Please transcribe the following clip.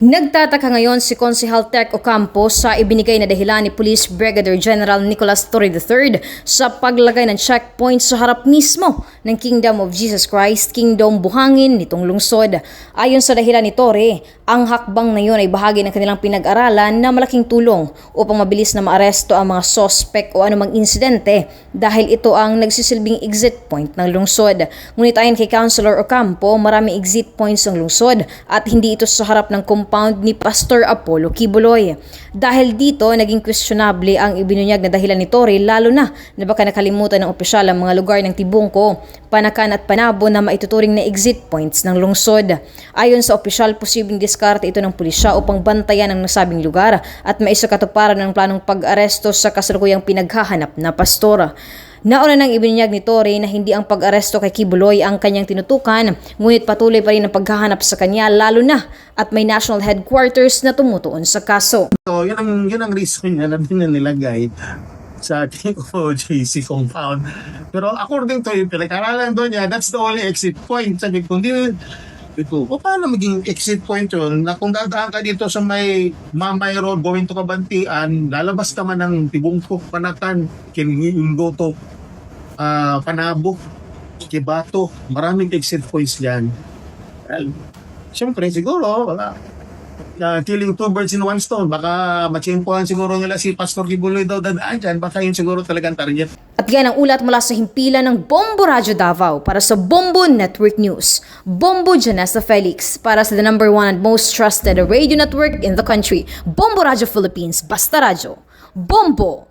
Nagtataka ngayon si Konsehal Tech Ocampo sa ibinigay na dahilan ni Police Brigadier General Nicholas Torre III sa paglagay ng checkpoint sa harap mismo ng Kingdom of Jesus Christ, Kingdom Buhangin nitong lungsod. Ayon sa dahilan ni Torre, ang hakbang na yun ay bahagi ng kanilang pinag-aralan na malaking tulong upang mabilis na maaresto ang mga sospek o anumang insidente dahil ito ang nagsisilbing exit point ng lungsod. Ngunit ayon kay Councilor Ocampo, maraming exit points ang lungsod at hindi ito sa harap ng compound ni Pastor Apollo Kibuloy. Dahil dito, naging questionable ang ibinunyag na dahilan ni Torre lalo na na baka nakalimutan ng opisyal ang mga lugar ng Tibungko, Panakan at Panabo na maituturing na exit points ng lungsod. Ayon sa opisyal, posibleng diskarte ito ng pulisya upang bantayan ang nasabing lugar at maisakatuparan ng planong pag-aresto sa kasalukuyang pinaghahanap na pastora. Nauna nang ibinyag ni Torre na hindi ang pag-aresto kay Kibuloy ang kanyang tinutukan, ngunit patuloy pa rin ang paghahanap sa kanya lalo na at may national headquarters na tumutuon sa kaso. So, yun ang, yun ang reason niya na nilagay sa ating OJC compound. Pero according to yung pinag-aralan doon niya, that's the only exit point. Sabi ko, hindi, sabi ko, "O, paano maging exit point yun? Na kung dadaan ka dito sa may Mamay Road going to Kabantian, lalabas ka man ng Tibungkok, Panakan, Kingingo to ah, Panabo, Kibato, maraming exit points yan. Well, Siyempre, siguro, wala, na killing two birds in one stone. Baka matsimpuhan siguro nila si Pastor Kibuloy daw dadaan dyan. Baka yun siguro talagang target. At yan ang ulat mula sa himpilan ng Bombo Radyo Davao para sa Bombo Network News. Bombo Janessa Felix para sa the number one and most trusted radio network in the country. Bombo Radyo Philippines. Basta Radyo. Bombo!